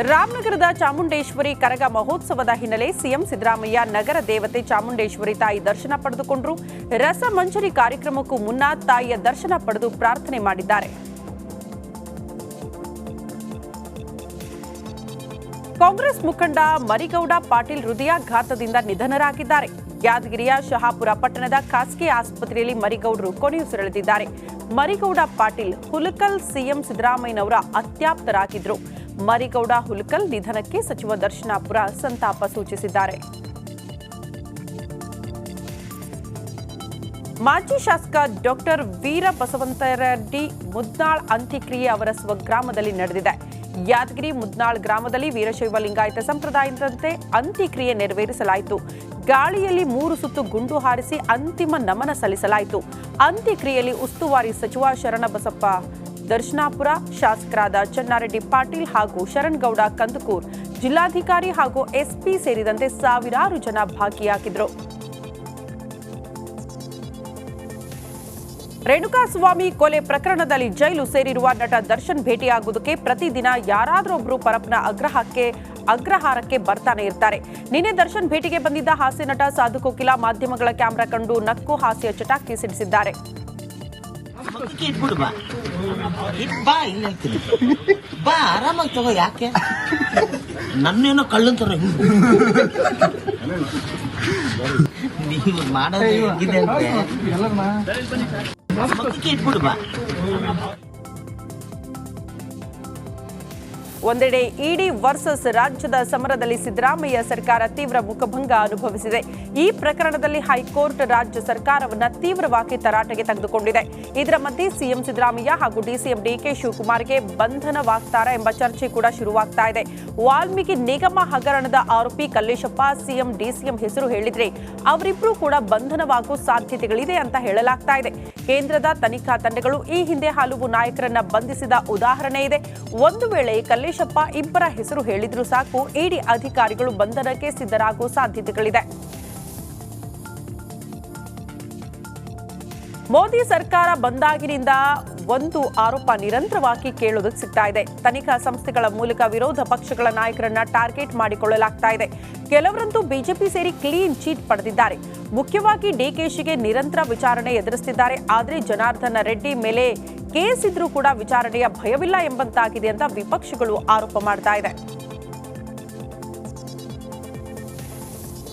ರಾಮನಗರದ ಚಾಮುಂಡೇಶ್ವರಿ ಕರಗ ಮಹೋತ್ಸವದ ಹಿನ್ನೆಲೆ ಸಿಎಂ ಸಿದ್ದರಾಮಯ್ಯ ನಗರ ದೇವತೆ ಚಾಮುಂಡೇಶ್ವರಿ ತಾಯಿ ದರ್ಶನ ಪಡೆದುಕೊಂಡರು. ರಸಮಂಜರಿ ಕಾರ್ಯಕ್ರಮಕ್ಕೂ ಮುನ್ನ ತಾಯಿಯ ದರ್ಶನ ಪಡೆದು ಪ್ರಾರ್ಥನೆ ಮಾಡಿದ್ದಾರೆ. ಕಾಂಗ್ರೆಸ್ ಮುಖಂಡ ಮರಿಗೌಡ ಪಾಟೀಲ್ ಹೃದಯಾಘಾತದಿಂದ ನಿಧನರಾಗಿದ್ದಾರೆ. ಯಾದಗಿರಿಯ ಶಹಾಪುರ ಪಟ್ಟಣದ ಖಾಸಗಿ ಆಸ್ಪತ್ರೆಯಲ್ಲಿ ಮರಿಗೌಡರು ಕೊನೆಯುಸಿರೆಳೆದಿದ್ದಾರೆ ಮರಿಗೌಡ ಪಾಟೀಲ್ ಹುಲಕಲ್ ಸಿಎಂ ಸಿದ್ದರಾಮಯ್ಯನವರ ಅತ್ಯಾಪ್ತರಾಗಿದ್ರು. ಮರಿಗೌಡ ಹುಲಕಲ್ ನಿಧನಕ್ಕೆ ಸಚಿವ ದರ್ಶನಾಪುರ ಸಂತಾಪ ಸೂಚಿಸಿದ್ದಾರೆ. ಮಾಜಿ ಶಾಸಕ ಡಾಕ್ಟರ್ ವೀರ ಬಸವಂತರೆಡ್ಡಿ ಮುದ್ನಾಳ್ ಅಂತ್ಯಕ್ರಿಯೆ ಅವರ ಸ್ವಗ್ರಾಮದಲ್ಲಿ ನಡೆದಿದೆ. ಯಾದಗಿರಿ ಮುದ್ನಾಳ್ ಗ್ರಾಮದಲ್ಲಿ ವೀರಶೈವ ಲಿಂಗಾಯತ ಸಂಪ್ರದಾಯದಂತೆ ಅಂತ್ಯಕ್ರಿಯೆ ನೆರವೇರಿಸಲಾಯಿತು. ಗಾಳಿಯಲ್ಲಿ ಮೂರು ಸುತ್ತು ಗುಂಡು ಹಾರಿಸಿ ಅಂತಿಮ ನಮನ ಸಲ್ಲಿಸಲಾಯಿತು. ಅಂತ್ಯಕ್ರಿಯೆಯಲ್ಲಿ ಉಸ್ತುವಾರಿ ಸಚಿವ ಶರಣಬಸಪ್ಪ ದರ್ಶನಾಪುರ, ಶಾಸಕರಾದ ಚನ್ನಾರೆಡ್ಡಿ ಪಾಟೀಲ್ ಹಾಗೂ ಶರಣ್ಗೌಡ ಕಂದಕೂರ್, ಜಿಲ್ಲಾಧಿಕಾರಿ ಹಾಗೂ ಎಸ್ಪಿ ಸೇರಿದಂತೆ ಸಾವಿರಾರು ಜನ ಭಾಗಿಯಾಗಿದ್ದರು. ರೇಣುಕಾಸ್ವಾಮಿ ಕೊಲೆ ಪ್ರಕರಣದಲ್ಲಿ ಜೈಲು ಸೇರಿರುವ ನಟ ದರ್ಶನ್ ಭೇಟಿಯಾಗುವುದಕ್ಕೆ ಪ್ರತಿದಿನ ಯಾರಾದರೊಬ್ಬರು ಪರಪ್ನ ಅಗ್ರಹಕ್ಕೆ, ಅಗ್ರಹಾರಕ್ಕೆ ಬರ್ತಾನೆ ಇರ್ತಾರೆ. ನಿನ್ನೆ ದರ್ಶನ್ ಭೇಟಿಗೆ ಬಂದಿದ್ದ ಹಾಸ್ಯ ನಟ ಸಾಧು ಕೋಕಿಲ ಮಾಧ್ಯಮಗಳ ಕ್ಯಾಮೆರಾ ಕಂಡು ನಕ್ಕು ಹಾಸ್ಯ ಚಟಾಕಿ ಸಿಡಿಸಿದ್ದಾರೆ. ಮಗಕ್ಕೆ ಇಟ್ಬಿಡು ಬಾ. ಇಟ್ ಬಾ ಇಲ್ಲಿ ಹೇಳ್ತೀನಿ ಬಾ ಆರಾಮಾಗಿ ತಗೋ ಯಾಕೆ? ನನ್ನೇನೋ ಕಳ್ಳಂತಾರ ನೀವು ಮಾಡೋದು ಹೇಗಿದೆ ಅಂದ್ರೆ ಮಗಕ್ಕೆ ಇಟ್ಬಿಡು ಬಾ. ಒಂದೆಡೆ ಇಡಿ ವರ್ಸಸ್ ರಾಜ್ಯದ ಸಮರದಲ್ಲಿ ಸಿದ್ದರಾಮಯ್ಯ ಸರ್ಕಾರ ತೀವ್ರ ಮುಖಭಂಗ ಅನುಭವಿಸಿದೆ. ಈ ಪ್ರಕರಣದಲ್ಲಿ ಹೈಕೋರ್ಟ್ ರಾಜ್ಯ ಸರ್ಕಾರವನ್ನು ತೀವ್ರವಾಗಿ ತರಾಟೆಗೆ ತೆಗೆದುಕೊಂಡಿದೆ. ಇದರ ಮಧ್ಯೆ ಸಿಎಂ ಸಿದ್ದರಾಮಯ್ಯ ಹಾಗೂ ಡಿಸಿಎಂ ಡಿಕೆ ಶಿವಕುಮಾರ್ಗೆ ಬಂಧನವಾಗ್ತಾರ ಎಂಬ ಚರ್ಚೆ ಕೂಡ ಶುರುವಾಗ್ತಾ ಇದೆ. ವಾಲ್ಮೀಕಿ ನಿಗಮ ಹಗರಣದ ಆರೋಪಿ ಕಲ್ಲೇಶಪ್ಪ ಸಿಎಂ ಡಿಸಿಎಂ ಹೆಸರು ಹೇಳಿದ್ರೆ ಅವರಿಬ್ಬರೂ ಕೂಡ ಬಂಧನವಾಗುವ ಸಾಧ್ಯತೆಗಳಿದೆ ಅಂತ ಹೇಳಲಾಗ್ತಾ ಇದೆ. ಕೇಂದ್ರದ ತನಿಖಾ ತಂಡಗಳು ಈ ಹಿಂದೆ ಹಲವು ನಾಯಕರನ್ನ ಬಂಧಿಸಿದ ಉದಾಹರಣೆ ಇದೆ. ಒಂದು ವೇಳೆ ಕಲ್ಲೇಶಪ್ಪ ಇಬ್ಬರ ಹೆಸರು ಹೇಳಿದ್ರೂ ಸಾಕು, ಇಡಿ ಅಧಿಕಾರಿಗಳು ಬಂಧನಕ್ಕೆ ಸಿದ್ಧರಾಗುವ ಸಾಧ್ಯತೆಗಳಿದೆ. ಮೋದಿ ಸರ್ಕಾರ ಬಂದಾಗಿನಿಂದ ಒಂದು ಆರೋಪ ನಿರಂತರವಾಗಿ ಕೇಳೋದಕ್ಕೆ ಸಿಗ್ತಾ ಇದೆ. ತನಿಖಾ ಸಂಸ್ಥೆಗಳ ಮೂಲಕ ವಿರೋಧ ಪಕ್ಷಗಳ ನಾಯಕರನ್ನ ಟಾರ್ಗೆಟ್ ಮಾಡಿಕೊಳ್ಳಲಾಗ್ತಾ ಇದೆ. ಕೆಲವರಂತೂ ಬಿಜೆಪಿ ಸೇರಿ ಕ್ಲೀನ್ ಚೀಟ್ ಪಡೆದಿದ್ದಾರೆ. ಮುಖ್ಯವಾಗಿ ಡಿಕೆಶಿಗೆ ನಿರಂತರ ವಿಚಾರಣೆ ಎದುರಿಸುತ್ತಿದ್ದಾರೆ ಆದರೆ ಜನಾರ್ದನ ರೆಡ್ಡಿ ಮೇಲೆ ಕೇಸ್ ಇದ್ರೂ ಕೂಡ ವಿಚಾರಣೆಯ ಭಯವಿಲ್ಲ ಎಂಬಂತಾಗಿದೆ ಅಂತ ವಿಪಕ್ಷಗಳು ಆರೋಪ ಮಾಡ್ತಾ ಇದೆ.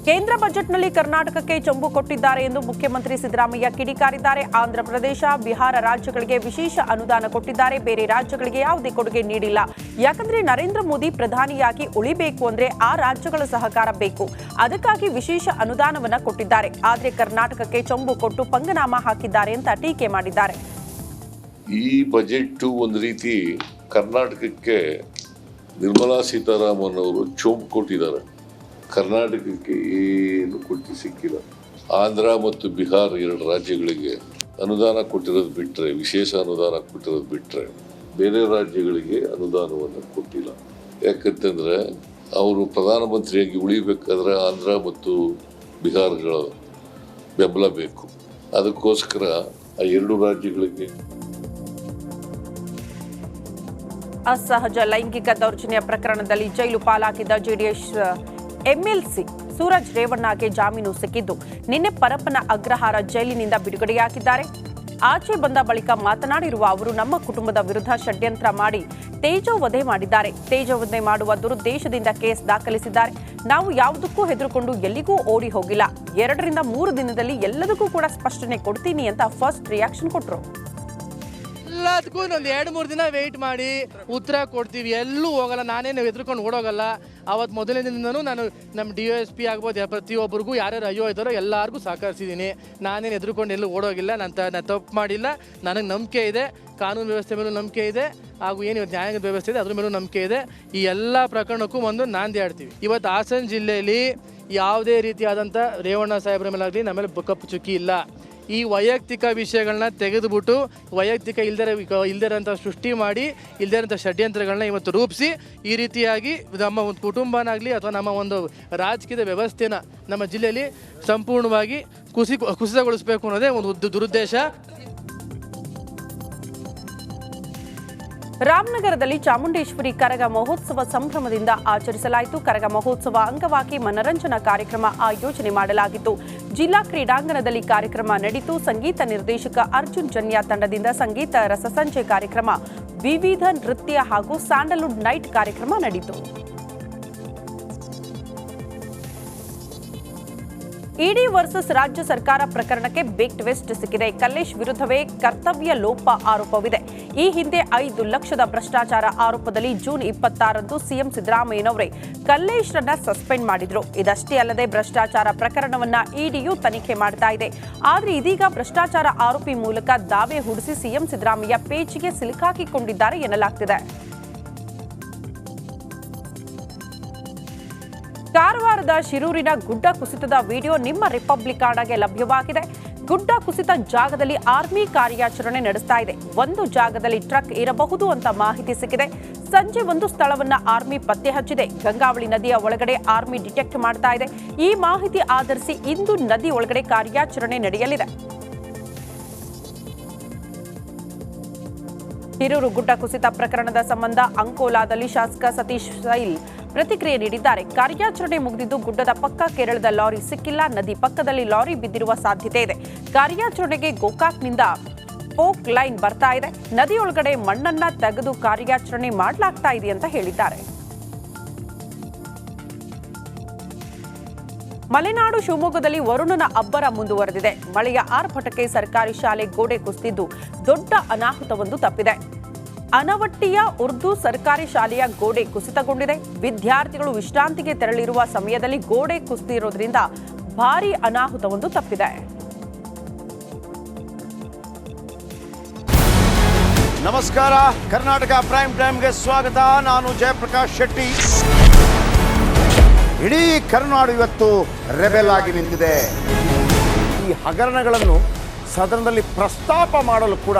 ಕೇಂದ್ರ ಬಜೆಟ್ನಲ್ಲಿ ಕರ್ನಾಟಕಕ್ಕೆ ಚೊಂಬು ಕೊಟ್ಟಿದ್ದಾರೆ ಎಂದು ಮುಖ್ಯಮಂತ್ರಿ ಸಿದ್ದರಾಮಯ್ಯ ಕಿಡಿಕಾರಿದ್ದಾರೆ. ಆಂಧ್ರಪ್ರದೇಶ ಬಿಹಾರ ರಾಜ್ಯಗಳಿಗೆ ವಿಶೇಷ ಅನುದಾನ ಕೊಟ್ಟಿದ್ದಾರೆ. ಬೇರೆ ರಾಜ್ಯಗಳಿಗೆ ಯಾವುದೇ ಕೊಡುಗೆ ನೀಡಿಲ್ಲ. ಯಾಕಂದ್ರೆ ನರೇಂದ್ರ ಮೋದಿ ಪ್ರಧಾನಿಯಾಗಿ ಉಳಿಬೇಕು ಅಂದ್ರೆ ಆ ರಾಜ್ಯಗಳ ಸಹಕಾರ ಬೇಕು. ಅದಕ್ಕಾಗಿ ವಿಶೇಷ ಅನುದಾನವನ್ನ ಕೊಟ್ಟಿದ್ದಾರೆ. ಆದರೆ ಕರ್ನಾಟಕಕ್ಕೆ ಚೊಂಬು ಕೊಟ್ಟು ಪಂಗನಾಮ ಹಾಕಿದ್ದಾರೆ ಅಂತ ಟೀಕೆ ಮಾಡಿದ್ದಾರೆ. ಈ ಬಜೆಟ್ ಒಂದು ರೀತಿ ಕರ್ನಾಟಕಕ್ಕೆ ನಿರ್ಮಲಾ ಸೀತಾರಾಮನ್ ಅವರು ಚೋಂಪ್ ಕೊಟ್ಟಿದ್ದಾರೆ. ಕರ್ನಾಟಕಕ್ಕೆ ಏನು ಕೊಟ್ಟು ಸಿಕ್ಕಿಲ್ಲ. ಆಂಧ್ರ ಮತ್ತು ಬಿಹಾರ್ ಎರಡು ರಾಜ್ಯಗಳಿಗೆ ಅನುದಾನ ಕೊಟ್ಟಿರೋದು ಬಿಟ್ಟರೆ ವಿಶೇಷ ಅನುದಾನ ಕೊಟ್ಟಿರೋದು ಬಿಟ್ಟರೆ ಬೇರೆ ರಾಜ್ಯಗಳಿಗೆ ಅನುದಾನವನ್ನು ಕೊಟ್ಟಿಲ್ಲ. ಯಾಕಂತಂದ್ರೆ ಅವರು ಪ್ರಧಾನಮಂತ್ರಿಯಾಗಿ ಉಳಿಬೇಕಾದ್ರೆ ಆಂಧ್ರ ಮತ್ತು ಬಿಹಾರ್ಗಳ ಬೆಂಬಲ ಬೇಕು. ಅದಕ್ಕೋಸ್ಕರ ಆ ಎರಡು ರಾಜ್ಯಗಳಿಗೆ ಅಸಹಜ ಲೈಂಗಿಕ ದೌರ್ಜನ್ಯ ಪ್ರಕರಣದಲ್ಲಿ ಜೈಲು ಪಾಲಾಗಿದ್ದ ಜೆಡಿಎಸ್, ಎಂಎಲ್ಸಿ ಸೂರಜ್ ರೇವಣ್ಣಗೆ ಜಾಮೀನು ಸಿಕ್ಕಿದ್ದು. ನಿನ್ನೆ ಪರಪ್ಪನ ಅಗ್ರಹಾರ ಜೈಲಿನಿಂದ ಬಿಡುಗಡೆಯಾಗಿದ್ದಾರೆ. ಆಚೆ ಬಂದ ಬಳಿಕ ಮಾತನಾಡಿರುವ ಅವರು, ನಮ್ಮ ಕುಟುಂಬದ ವಿರುದ್ಧ ಷಡ್ಯಂತ್ರ ಮಾಡಿ ತೇಜೋವಧೆ ಮಾಡಿದ್ದಾರೆ. ತೇಜೋವಧೆ ಮಾಡುವ ದುರುದ್ದೇಶದಿಂದ ಕೇಸ್ ದಾಖಲಿಸಿದ್ದಾರೆ. ನಾವು ಯಾವುದಕ್ಕೂ ಹೆದರುಕೊಂಡು ಎಲ್ಲಿಗೂ ಓಡಿ ಹೋಗಿಲ್ಲ. ಎರಡರಿಂದ ಮೂರು ದಿನದಲ್ಲಿ ಎಲ್ಲದಕ್ಕೂ ಕೂಡ ಸ್ಪಷ್ಟನೆ ಕೊಡ್ತೀನಿ ಅಂತ ಫಸ್ಟ್ ರಿಯಾಕ್ಷನ್ ಕೊಟ್ಟರು ಎಲ್ಲದಕ್ಕೂ ಇನ್ನೊಂದು ಎರಡು, ಮೂರು ದಿನ ವೆಯ್ಟ್ ಮಾಡಿ ಉತ್ತರ ಕೊಡ್ತೀವಿ. ಎಲ್ಲೂ ಹೋಗಲ್ಲ. ನಾನೇನು ಎದುರ್ಕೊಂಡು ಓಡೋಗಲ್ಲ. ಅವತ್ತು ಮೊದಲನೇ ದಿನದೂ ನಾನು ನಮ್ಮ ಡಿ ಎಸ್ ಪಿ ಆಗ್ಬೋದು. ಪ್ರತಿಯೊಬ್ಬರಿಗೂ ಯಾರ್ಯಾರು ಅಯ್ಯೋ ಇದ್ದಾರೋ ಎಲ್ಲರಿಗೂ ಸಹಕರಿಸಿದ್ದೀನಿ. ನಾನೇನು ಎದುರ್ಕೊಂಡು ಎಲ್ಲೂ ಓಡೋಗಿಲ್ಲ. ನಾನು ತ, ನಾನು ತಪ್ಪು ಮಾಡಿಲ್ಲ. ನನಗೆ ನಂಬಿಕೆ ಇದೆ. ಕಾನೂನು ವ್ಯವಸ್ಥೆ ಮೇಲೂ ನಂಬಿಕೆ ಇದೆ. ಹಾಗೂ ಏನು ಇವತ್ತು ನ್ಯಾಯಾಂಗದ ವ್ಯವಸ್ಥೆ ಇದೆ, ಅದ್ರ ಮೇಲೂ ನಂಬಿಕೆ ಇದೆ. ಈ ಎಲ್ಲ ಪ್ರಕರಣಕ್ಕೂ ಒಂದು ನಾಂದಿ ಆಡ್ತೀವಿ ಇವತ್ತು ಹಾಸನ ಜಿಲ್ಲೆಯಲ್ಲಿ ಯಾವುದೇ ರೀತಿಯಾದಂಥ ರೇವಣ್ಣ ಸಾಹೇಬ್ರ ಮೇಲಾಗಲಿ ನಮ್ಮ ಮೇಲೆ ಕಪ್ಪು ಚುಕ್ಕಿ ಇಲ್ಲ. ಈ ವೈಯಕ್ತಿಕ ವಿಷಯಗಳನ್ನ ತೆಗೆದುಬಿಟ್ಟು ವೈಯಕ್ತಿಕ ಇಲ್ದರ ಇಲ್ದಿರೋಂಥ ಸೃಷ್ಟಿ ಮಾಡಿ ಇಲ್ದಿರೋಂಥ ಷಡ್ಯಂತ್ರಗಳನ್ನ ಇವತ್ತು ರೂಪಿಸಿ, ಈ ರೀತಿಯಾಗಿ ನಮ್ಮ ಒಂದು ಕುಟುಂಬನಾಗಲಿ ಅಥವಾ ನಮ್ಮ ಒಂದು ರಾಜಕೀಯದ ವ್ಯವಸ್ಥೆನ ನಮ್ಮ ಜಿಲ್ಲೆಯಲ್ಲಿ ಸಂಪೂರ್ಣವಾಗಿ ಕುಸಿ ಕುಸಿತಗೊಳಿಸಬೇಕು ಅನ್ನೋದೇ ಒಂದು ದುರುದ್ದೇಶ. ರಾಮನಗರದಲ್ಲಿ ಚಾಮುಂಡೇಶ್ವರಿ ಕರಗ ಮಹೋತ್ಸವ ಸಂಭ್ರಮದಿಂದ ಆಚರಿಸಲಾಯಿತು. ಕರಗ ಮಹೋತ್ಸವ ಅಂಗವಾಗಿ ಮನರಂಜನಾ ಕಾರ್ಯಕ್ರಮ ಆಯೋಜನೆ ಮಾಡಲಾಗಿತ್ತು. ಜಿಲ್ಲಾ ಕ್ರೀಡಾಂಗಣದಲ್ಲಿ ಕಾರ್ಯಕ್ರಮ ನಡೆಯಿತು ಸಂಗೀತ ನಿರ್ದೇಶಕ ಅರ್ಜುನ್ ಜನ್ಯ ತಂಡದಿಂದ ಸಂಗೀತ ರಸಸಂಜೆ ಕಾರ್ಯಕ್ರಮ, ವಿವಿಧ ನೃತ್ಯ ಹಾಗೂ ಸ್ಯಾಂಡಲ್ವುಡ್ ನೈಟ್ ಕಾರ್ಯಕ್ರಮ ನಡೆಯಿತು ಇಡಿ ವರ್ಸಸ್ ರಾಜ್ಯ ಸರ್ಕಾರ ಪ್ರಕರಣಕ್ಕೆ ಬಿಗ್ ಟ್ವಿಸ್ಟ್ ಸಿಕ್ಕಿದೆ. ಕಲ್ಲೇಶ್ ವಿರುದ್ಧವೇ ಕರ್ತವ್ಯ ಲೋಪ ಆರೋಪವಿದೆ. ಈ ಹಿಂದೆ ಐದು ಲಕ್ಷದ ಭ್ರಷ್ಟಾಚಾರ ಆರೋಪದಲ್ಲಿ ಜೂನ್ ಇಪ್ಪತ್ತಾರಂದು ಸಿಎಂ ಸಿದ್ದರಾಮಯ್ಯನವರೇ ಕಲ್ಲೇಶ್ರನ್ನ ಸಸ್ಪೆಂಡ್ ಮಾಡಿದ್ರು. ಇದಷ್ಟೇ ಅಲ್ಲದೆ ಭ್ರಷ್ಟಾಚಾರ ಪ್ರಕರಣವನ್ನ ಇಡಿಯು ತನಿಖೆ ಮಾಡ್ತಾ ಇದೆ. ಆದರೆ ಇದೀಗ ಭ್ರಷ್ಟಾಚಾರ ಆರೋಪಿ ಮೂಲಕ ದಾವೆ ಹುಡುಸಿ ಸಿಎಂ ಸಿದ್ದರಾಮಯ್ಯ ಪೇಚಿಗೆ ಸಿಲುಕಾಕಿಕೊಂಡಿದ್ದಾರೆ ಎನ್ನಲಾಗ್ತಿದೆ. ಕಾರವಾರದ ಶಿರೂರಿನ ಗುಡ್ಡ ಕುಸಿತದ ವಿಡಿಯೋ ನಿಮ್ಮ ರಿಪಬ್ಲಿಕ್ ಆಡಾಗೆ ಲಭ್ಯವಾಗಿದೆ. ಗುಡ್ಡ ಕುಸಿತ ಜಾಗದಲ್ಲಿ ಆರ್ಮಿ ಕಾರ್ಯಾಚರಣೆ ನಡೆಸ್ತಾ ಇದೆ. ಒಂದು ಜಾಗದಲ್ಲಿ ಟ್ರಕ್ ಇರಬಹುದು ಅಂತ ಮಾಹಿತಿ ಸಿಕ್ಕಿದೆ. ಸಂಜೆ ಒಂದು ಸ್ಥಳವನ್ನ ಆರ್ಮಿ ಪತ್ತೆ ಹಚ್ಚಿದೆ. ಗಂಗಾವಳಿ ನದಿಯ ಒಳಗಡೆ ಆರ್ಮಿ ಡಿಟೆಕ್ಟ್ ಮಾಡ್ತಾ ಇದೆ. ಈ ಮಾಹಿತಿ ಆಧರಿಸಿ ಇಂದು ನದಿ ಒಳಗಡೆ ಕಾರ್ಯಾಚರಣೆ ನಡೆಯಲಿದೆ. ಹಿರೂರು ಗುಡ್ಡ ಕುಸಿತ ಪ್ರಕರಣದ ಸಂಬಂಧ ಅಂಕೋಲಾದಲ್ಲಿ ಶಾಸಕ ಸತೀಶ್ ಸೈಲ್ ಪ್ರತಿಕ್ರಿಯೆ ನೀಡಿದ್ದಾರೆ. ಕಾರ್ಯಾಚರಣೆ ಮುಗಿದಿದ್ದು ಗುಡ್ಡದ ಪಕ್ಕ ಕೇರಳದ ಲಾರಿ ಸಿಕ್ಕಿಲ್ಲ. ನದಿ ಪಕ್ಕದಲ್ಲಿ ಲಾರಿ ಬಿದ್ದಿರುವ ಸಾಧ್ಯತೆ ಇದೆ. ಕಾರ್ಯಾಚರಣೆಗೆ ಗೋಕಾಕ್ನಿಂದ ಪೋಕ್ ಲೈನ್ ಬರ್ತಾ ಇದೆ. ನದಿಯೊಳಗಡೆ ಮಣ್ಣನ್ನ ತೆಗೆದು ಕಾರ್ಯಾಚರಣೆ ಮಾಡಲಾಗ್ತಾ ಇದೆ ಅಂತ ಹೇಳಿದ್ದಾರೆ. ಮಲೆನಾಡು ಶಿವಮೊಗ್ಗದಲ್ಲಿ ವರುಣನ ಅಬ್ಬರ ಮುಂದುವರೆದಿದೆ. ಮಳೆಯ ಆರ್ಭಟಕ್ಕೆ ಸರ್ಕಾರಿ ಶಾಲೆ ಗೋಡೆ ಕುಸಿದಿದ್ದು ದೊಡ್ಡ ಅನಾಹುತವೊಂದು ತಪ್ಪಿದೆ. ಅನವಟ್ಟಿಯ ಉರ್ದು ಸರ್ಕಾರಿ ಶಾಲೆಯ ಗೋಡೆ ಕುಸಿತಗೊಂಡಿದೆ. ವಿದ್ಯಾರ್ಥಿಗಳು ವಿಶ್ರಾಂತಿಗೆ ತೆರಳಿರುವ ಸಮಯದಲ್ಲಿ ಗೋಡೆ ಕುಸಿದಿರೋದ್ರಿಂದ ಭಾರೀ ಅನಾಹುತವೊಂದು ತಪ್ಪಿದೆ. ನಮಸ್ಕಾರ. ಕರ್ನಾಟಕ ಪ್ರೈಮ್ ಟೈಮ್ಗೆ ಸ್ವಾಗತ. ನಾನು ಜಯಪ್ರಕಾಶ್ ಶೆಟ್ಟಿ. ಇಡೀ ಕರ್ನಾಡು ಇವತ್ತು ರೆಬೆಲ್ ಆಗಿ ನಿಂತಿದೆ. ಈ ಹಗರಣಗಳನ್ನು ಸದನದಲ್ಲಿ ಪ್ರಸ್ತಾಪ ಮಾಡಲು ಕೂಡ